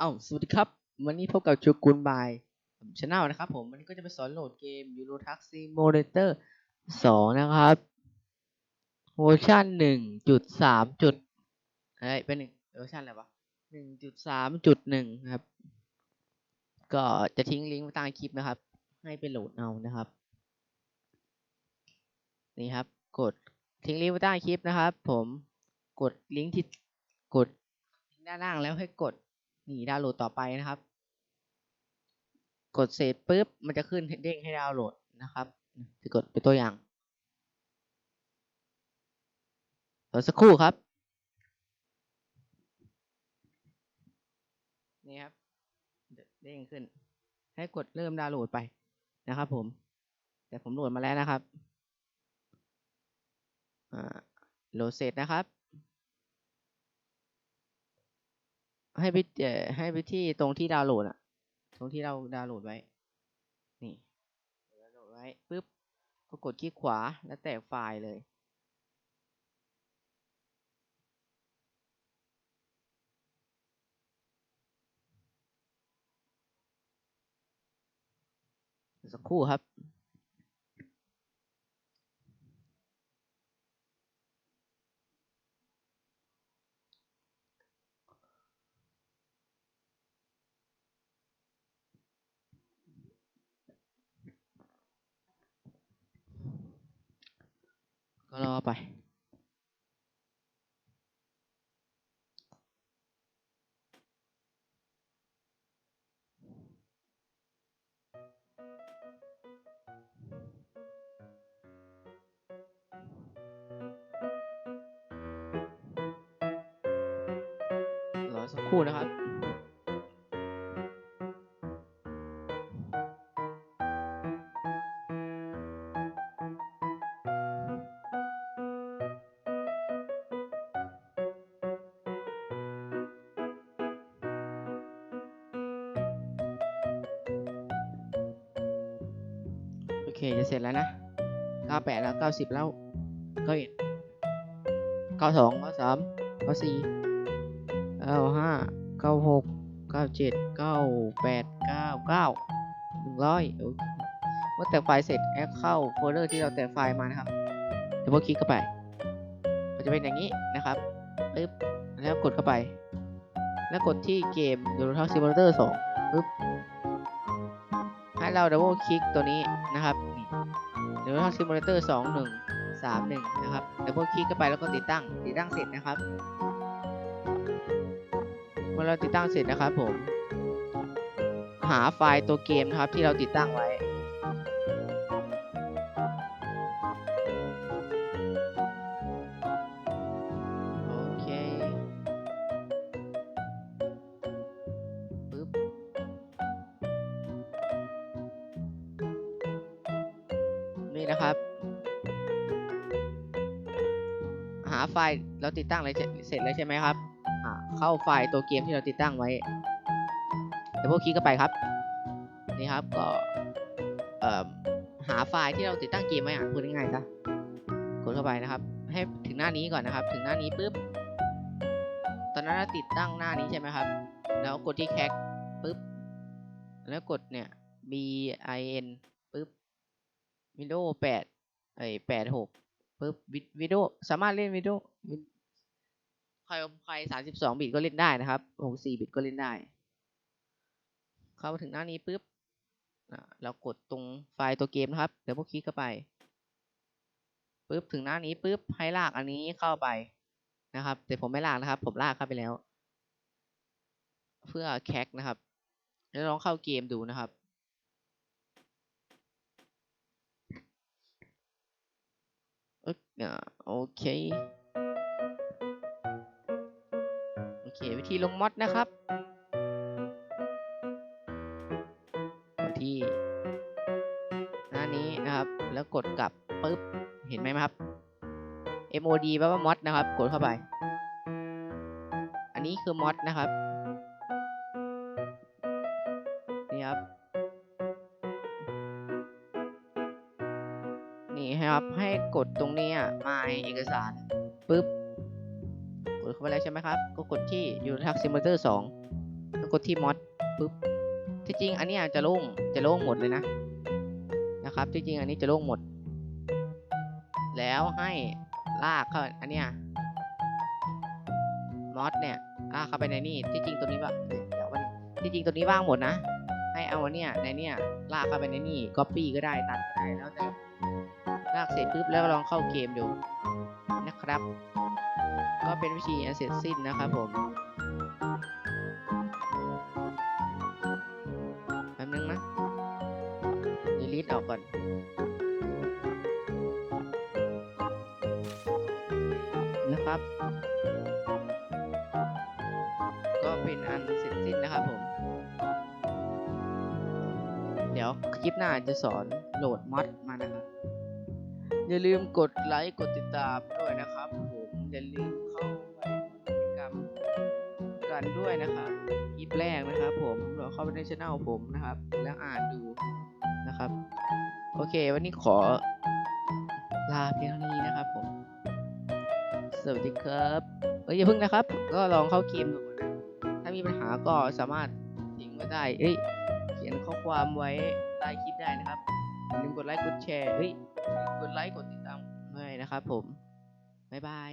เอ้าสวัสดีครับ วันนี้พบกับจูกุนบายช n แนลนะครับผมวันนี้ก็จะไปสอนโหลดเกม Euro Truck Simulator 2 นะครับเวอร์ชัน1.3จุดเอ้ยเป็นหนึ่งเวอร์ชันอะไรวะ1.3.1 นะครับ ก็จะทิ้งลิงก์ไว้ใต้คลิปนะครับ ให้ไปโหลดเอานะครับ นี่ครับ กดทิ้งลิงก์ไว้ใต้คลิปนะครับ ผมกดลิงก์ที่กดด้านล่างแล้วให้กด นี่ดาวน์โหลดต่อไปนะครับ กดเสร็จปุ๊บมันจะขึ้นเด้งให้ดาวน์โหลดนะครับจะกดเป็นตัวอย่างรอสักครู่ครับ นี่ครับ เด้งขึ้น ให้กดเริ่มดาวน์โหลดไปนะครับผม แต่ผมโหลดมาแล้วนะครับโหลดเสร็จนะครับ ให้ไปเอ่อให้ไปที่ตรงที่ดาวน์โหลดอะตรงที่เราดาวน์โหลดไว้ นี่ดาวน์โหลดไว้ปุ๊บก็กดคลิกขวาแล้วแตกไฟล์เลย สักครู่ครับ ก็รอไป รอสักครู่นะครับ เคจะเสร็จแล้วนะ 98 แล้ว 90 แล้วก็เอ็ด92 93 94 95 96 97 98 99 100เมื่อแต่ไฟล์เสร็จแอดเข้าโฟลเดอร์ที่เราแต่ไฟล์มานะครับเดี๋ยวพอคลิกเข้าไปมันจะเป็นอย่างนี้นะครับปึ๊บแล้วกดเข้าไป แล้วกดที่เกม Euro Truck Simulator 2ปึ๊บ ให้เราดับเบิลคลิกตัวนี้นะครับนี่ Euro Truck Simulator 2 1 3 1นะครับดับเบิลคลิกเข้าไปแล้วก็ติดตั้ง ติดตั้งเสร็จนะครับเมื่อเราติดตั้งเสร็จนะครับผม หาไฟล์ตัวเกมนะครับที่เราติดตั้งไว้ นะครับ หาไฟล์เราติดตั้งเลยเสร็จแล้วใช่ไหมครับอ่าเข้าไฟล์ตัวเกมที่เราติดตั้งไว้เดี๋ยวพวกคลิกเข้าไปครับ นี่ครับก็เอ่อหาไฟล์ที่เราติดตั้งเกมไว้อะพูดง่ายๆซะกดเข้าไปนะครับ ให้ถึงหน้านี้ก่อนนะครับ ถึงหน้านี้ปุ๊บตอนนั้นเราติดตั้งหน้านี้ใช่ไหมครับ แล้วกดที่แคคปุ๊บแล้วกดเนี่ย B I N ปุ๊บ Windows 8ไอ้86ปุ๊บวิดีโอสามารถเล่นวิดีโอใครใคร32บิตก็เล่นได้นะครับ64บิตก็เล่นได้ เข้ามาถึงหน้านี้ปุ๊บเรากดตรงไฟล์ตัวเกมนะครับเดี๋ยวพวกคลิกเข้าไปปุ๊บถึงหน้านี้ปุ๊บให้ลากอันนี้เข้าไปนะครับ แต่ผมไม่ลากนะครับ ผมลากเข้าไปแล้ว เพื่อแคคนะครับแล้วลองเข้าเกมดูนะครับ เอ๊ะอ่า โอเค โอเค วิธีลงมอดนะครับกดที่หน้านี้นะครับ แล้วกดกลับปุ๊บ เห็นไหมครับ MOD แปลว่ามอดนะครับ กดเข้าไป อันนี้คือมอดนะครับ นี่ครับ ให้กดตรงนี้อะมาเอกสารปุ๊บกดเข้าไปแล้วใช่ไหมครับ ก็กดที่ Euro Truck Simulator 2กดที่มอดปุ๊บที่จริงอันเนี้ยจะโล่งจะโล่งหมดเลยนะนะครับที่จริงอันนี้จะโล่งหมด แล้วให้ลากเข้าอันเนี้ยมอดเนี่ยลากเข้าไปในนี่ที่จริงตัวนี้ว่าเดี๋ยวมันที่จริงตัวนี้ว่างหมดนะ ให้เอาอันเนี้ยในเนี้ยลากเข้าไปในนี่ก๊อปปี้ก็ได้ตัดก็ได้แล้วแต่ ลากเสร็จปุ๊บแล้วลองเข้าเกมดูนะครับ ก็เป็นวิธีอันเสร็จสิ้นนะครับผมแป๊บนึงนะดีลิทออกก่อนนะครับ ก็เป็นอันเสร็จสิ้นนะครับผม เดี๋ยวคลิปหน้าจะสอนโหลดมอดมานะครับ อย่าลืมกดไลค์กดติดตามด้วยนะครับผมอย่าลืมเข้าไปกิจกรรมกันด้วยนะครับคลิปแรกนะครับ ผมเราเข้าไปในช่องผมนะครับ แล้วอ่านดูนะครับ โอเค วันนี้ขอลาเพียงเท่านี้นะครับ ผม สวัสดีครับเอ้ยอย่าเพิ่งนะครับ ก็ลองเข้าเกมดูนะถ้ามีปัญหาก็สามารถทิ้งไว้ได้เอ้ยเขียนข้อความไว้ใต้คลิปได้นะครับอย่าลืมกดไลค์กดแชร์เฮ้ย กดไลค์กดติดตามด้วยนะครับผม บ๊ายบาย